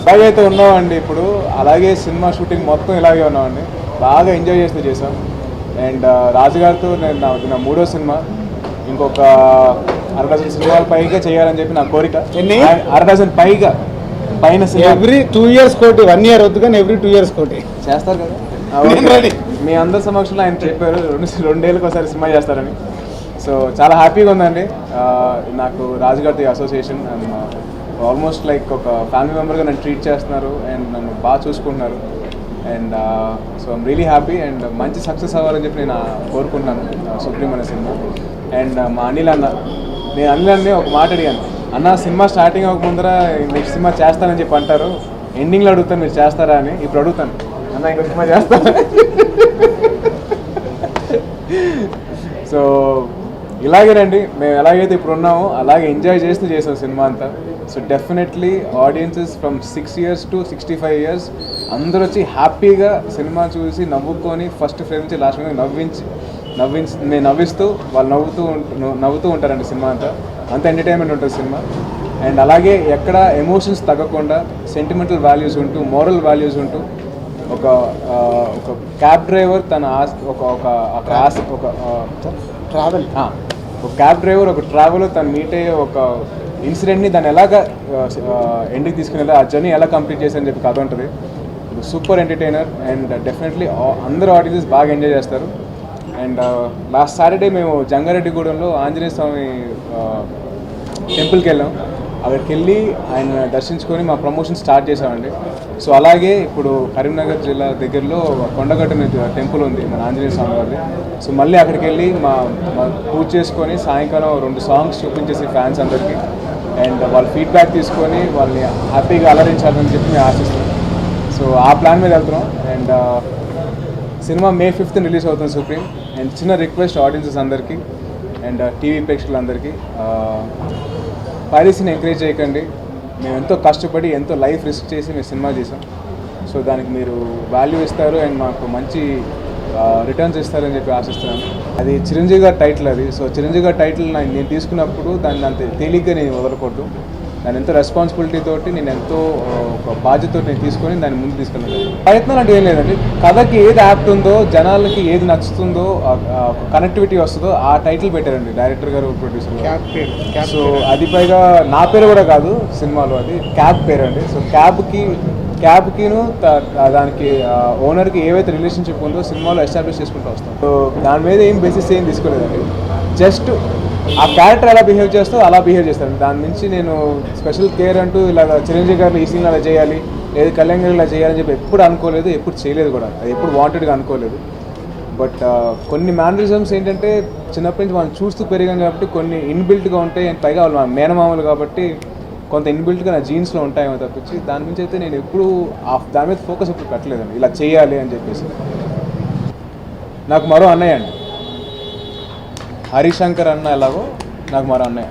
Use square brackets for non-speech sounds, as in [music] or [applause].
అలాగే అయితే ఉన్నామండి ఇప్పుడు. అలాగే సినిమా షూటింగ్ మొత్తం ఇలాగే ఉన్నామండి. బాగా ఎంజాయ్ చేస్తూ చేసాం అండ్ రాజుగారితో నేను నా మూడో సినిమా. ఇంకొక అర డజన్ సినిమాల పైగా చేయాలని చెప్పి నా కోరిక. ఎన్ని? అర డజన్ పైగా పైన ఎవ్రీ టూ ఇయర్స్ కోటి వన్ ఇయర్ వద్దు కానీ ఎవ్రీ టూ ఇయర్స్ కోటి. చేస్తారు కదా. [laughs] మీ అందరి సమక్షంలో ఆయన చెప్పారు రెండు రెండేళ్ళకి ఒకసారి సినిమా చేస్తారని. సో చాలా హ్యాపీగా ఉందండి. నాకు రాజుగారితో అసోసియేషన్ అండ్ ఆల్మోస్ట్ లైక్ ఒక ఫ్యామిలీ మెంబర్గా నన్ను ట్రీట్ చేస్తున్నారు అండ్ నన్ను బాగా చూసుకుంటున్నారు. And so I'm really happy and మంచి సక్సెస్ అవ్వాలని చెప్పి నేను కోరుకుంటున్నాను సుప్రీం అనే సినిమా. అండ్ మా అనిల్ అన్న నేను అనిల్ అన్నీ ఒక మాట అడిగాను. అన్న సినిమా స్టార్టింగ్ అవ్వక ముందర నెక్స్ట్ సినిమా చేస్తానని చెప్పి అంటారు. ఎండింగ్లో అడుగుతాను మీరు చేస్తారా అని ఇప్పుడు అడుగుతాను. అన్న ఇంకో సినిమా చేస్తాను [laughs] సో ఇలాగేనండి మేము ఎలాగైతే ఇప్పుడు ఉన్నామో అలాగే ఎంజాయ్ చేస్తూ చేసాం సినిమా అంతా. So definitely audiences from six years to sixty five years అందరూ వచ్చి హ్యాపీగా సినిమా చూసి నవ్వుకొని ఫస్ట్ ఫ్రేమ్ నుంచి లాస్ట్ ఫ్రేమ్ నవ్వించి నవ్వించి నేను నవ్విస్తూ వాళ్ళు నవ్వుతూ ఉంట- నవ్వుతూ ఉంటారండి సినిమా అంతా. అంత ఎంటర్టైన్మెంట్ ఉంటుంది సినిమా. అండ్ అలాగే ఎక్కడ ఎమోషన్స్ తగ్గకుండా సెంటిమెంటల్ వాల్యూస్ ఉంటూ మోరల్ వాల్యూస్ ఉంటూ ఒక ఒక క్యాబ్ డ్రైవర్ తన ఆస్ ఒక ఒక ఆశ ఒక ట్రావెల్ ఒక క్యాబ్ డ్రైవర్ ఒక ట్రావెల్ తను మీట్ అయ్యే ఒక ఇన్సిడెంట్ని దాన్ని ఎలాగ ఎండ్కి తీసుకుని ఆ జర్నీ ఎలా కంప్లీట్ చేశారని చెప్పి కథ ఉంటుంది. సూపర్ ఎంటర్టైనర్ అండ్ డెఫినెట్లీ అందరూ ఆడియన్స్ బాగా ఎంజాయ్ చేస్తారు. అండ్ లాస్ట్ సాటర్డే మేము జంగారెడ్డిగూడెంలో ఆంజనేయ స్వామి టెంపుల్కి వెళ్ళాం. అక్కడికి వెళ్ళి ఆయన దర్శించుకొని మా ప్రమోషన్ స్టార్ట్ చేసామండి సో అలాగే ఇప్పుడు కరీంనగర్ జిల్లా దగ్గరలో కొండగట్టు టెంపుల్ ఉంది మన ఆంజనేయ స్వామి వారిది. సో మళ్ళీ అక్కడికి వెళ్ళి మా మా పూజ చేసుకొని సాయంకాలం రెండు సాంగ్స్ చూపించేసి ఫ్యాన్స్ అందరికీ. అండ్ వాళ్ళ ఫీడ్బ్యాక్ తీసుకొని వాళ్ళని హ్యాపీగా అలరించాలని చెప్పి మేము ఆశిస్తున్నాం. సో ఆ ప్లాన్ మీద వెళ్తున్నాం. And cinema May fifth release అవుతుంది సుప్రీం. అండ్ చిన్న రిక్వెస్ట్ ఆడియన్సెస్ అందరికీ అండ్ టీవీ ప్రేక్షకులందరికీ పైరసీని ఎంకరేజ్ చేయకండి. మేము ఎంతో కష్టపడి ఎంతో లైఫ్ రిస్క్ చేసి మేము సినిమా చేసాం సో దానికి మీరు వాల్యూ ఇస్తారు అండ్ మాకు మంచి రిటర్న్స్ ఇస్తారని చెప్పి ఆశిస్తున్నాను. అది చిరంజీవి గారి టైటిల్ అది. సో చిరంజీవి గారి టైటిల్ నేను తీసుకున్నప్పుడు దాన్ని అంత తేలిగ్గా నేను వదలకూడదు. దాని ఎంతో రెస్పాన్సిబిలిటీ తోటి నేను ఎంతో ఒక బాధ్యత నేను తీసుకొని దాన్ని ముందు తీసుకెళ్ళాను ప్రయత్నాలు అంటే ఏం లేదండి. కథకి ఏది యాప్ట్ ఉందో జనాలకి ఏది నచ్చుతుందో కనెక్టివిటీ వస్తుందో ఆ టైటిల్ పెట్టారండి డైరెక్టర్ గారు ప్రొడ్యూసర్ సో అది పైగా నా పేరు కూడా కాదు సినిమాలో అది క్యాబ్ పేరు అండి సో క్యాబ్కి క్యాబ్కిను దానికి ఓనర్కి ఏవైతే రిలేషన్షిప్ ఉందో సినిమాలో ఎస్టాబ్లిష్ చేసుకుంటూ వస్తాం. సో దాని మీద ఏం బేసిస్ ఏం తీసుకోలేదండి. జస్ట్ ఆ క్యారెక్టర్ ఎలా బిహేవ్ చేస్తో అలా బిహేవ్ చేస్తాను దాని నుంచి నేను స్పెషల్ కేర్ అంటూ ఇలా చిరంజీవి గారిని ఈ సీన్ అలా చేయాలి లేదు కళ్యాణ్ గారు ఇలా చేయాలని చెప్పి ఎప్పుడు అనుకోలేదు ఎప్పుడు చేయలేదు కూడా. అది ఎప్పుడు వాంటెడ్గా అనుకోలేదు. బట్ uh, కొన్ని మేనరిజమ్స్ ఏంటంటే చిన్నప్పటి నుంచి మనం చూస్తూ పెరిగాం కాబట్టి కొన్ని ఇన్బిల్ట్గా ఉంటాయి అండ్ పైగా వాళ్ళు మేనమామలు కాబట్టి కొంత ఇన్బిల్ట్గా నా జీన్స్లో ఉంటాయేమో తప్పించి దాని నుంచి అయితే నేను ఎప్పుడు దాని మీద ఫోకస్ ఎప్పుడు పెట్టలేదండి. ఇలా చేయాలి అని చెప్పేసి. నాకు మరో అన్నయ్య అండి. హరిశంకర్ అన్న ఎలాగో నాకు మరో అన్నయ్య.